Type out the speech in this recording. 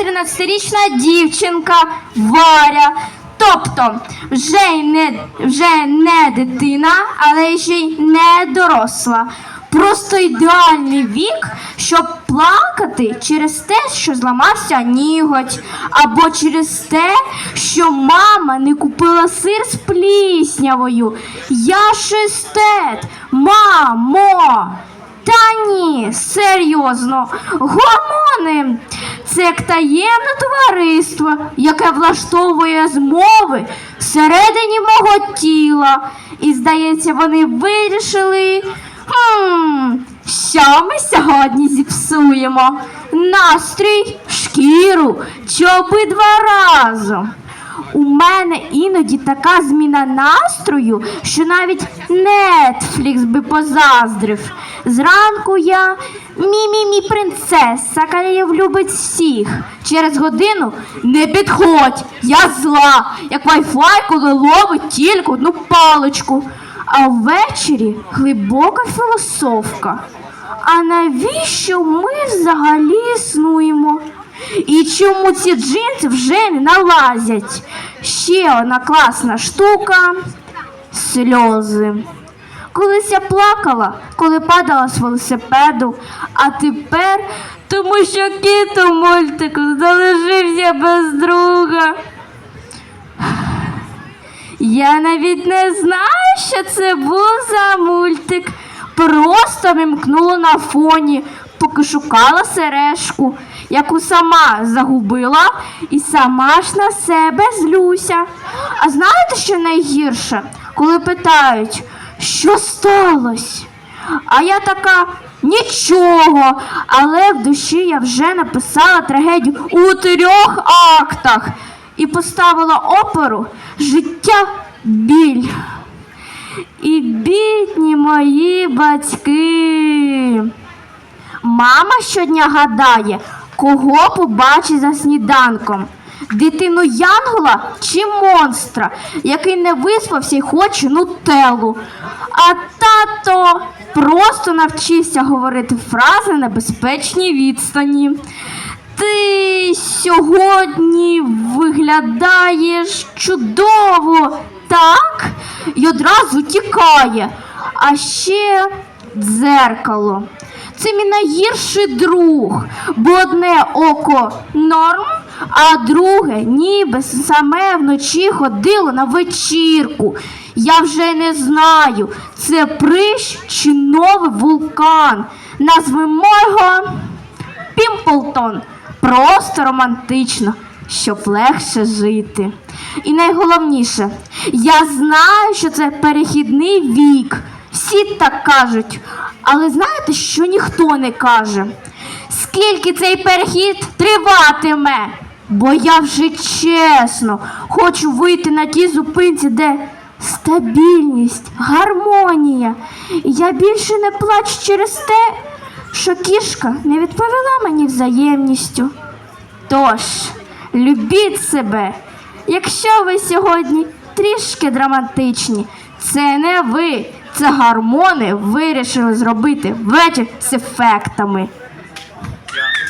мене 13-річна дівчинка Варя. Тобто вже не, вже не дитина, але ще й не доросла. Просто ідеальний вік, щоб плакати через те, що зламався ніготь, або через те, що мама не купила сир з пліснявою. Я шестет, мамо. Та ні, серйозно, гормони це як таємне товариство, яке влаштовує змови всередині мого тіла. І, здається, вони вирішили, хм, що ми сьогодні зіпсуємо? Настрій, шкіру чи обидва разом. У мене іноді така зміна настрою, що навіть Нетфлікс би позаздрив. Зранку я мі-мі-мі принцеса, яка влюбить всіх. Через годину не підходь, я зла, як вайфай, коли ловить тільки одну паличку. А ввечері глибока філософка. А навіщо ми взагалі існуємо? І чому ці джинси вже не налазять? Ще одна класна штука сльози. Колись я плакала, коли падала з велосипеду, а тепер, тому що кіт у мультику залишився без друга. Я навіть не знаю, що це був за мультик. Просто вимкнула на фоні, поки шукала сережку, яку сама загубила, і сама ж на себе злюся. А знаєте, що найгірше, коли питають, що сталося? А я така нічого, але в душі я вже написала трагедію у трьох актах і поставила оперу Життя біль. І бідні мої батьки. Мама щодня гадає, кого побачить за сніданком. Дитину Янгола чи монстра, який не виспався і хоче нутеллу. А тато просто навчився говорити фрази на безпечній відстані. Ти сьогодні виглядаєш чудово, так? І одразу тікає. А ще дзеркало. Це мій найгірший друг, бо одне око норм, а друге ніби саме вночі ходило на вечірку. Я вже не знаю, це прищ чи новий вулкан. Назвемо його Пімплтон. Просто романтично, щоб легше жити. І найголовніше, я знаю, що це перехідний вік. Всі так кажуть. Але знаєте, що ніхто не каже? Скільки цей перехід триватиме? Бо я вже чесно хочу вийти на тій зупинці, де стабільність, гармонія. Я більше не плачу через те, що кішка не відповіла мені взаємністю. Тож, любіть себе. Якщо ви сьогодні трішки драматичні, це не ви, це гормони вирішили зробити вечір з ефектами.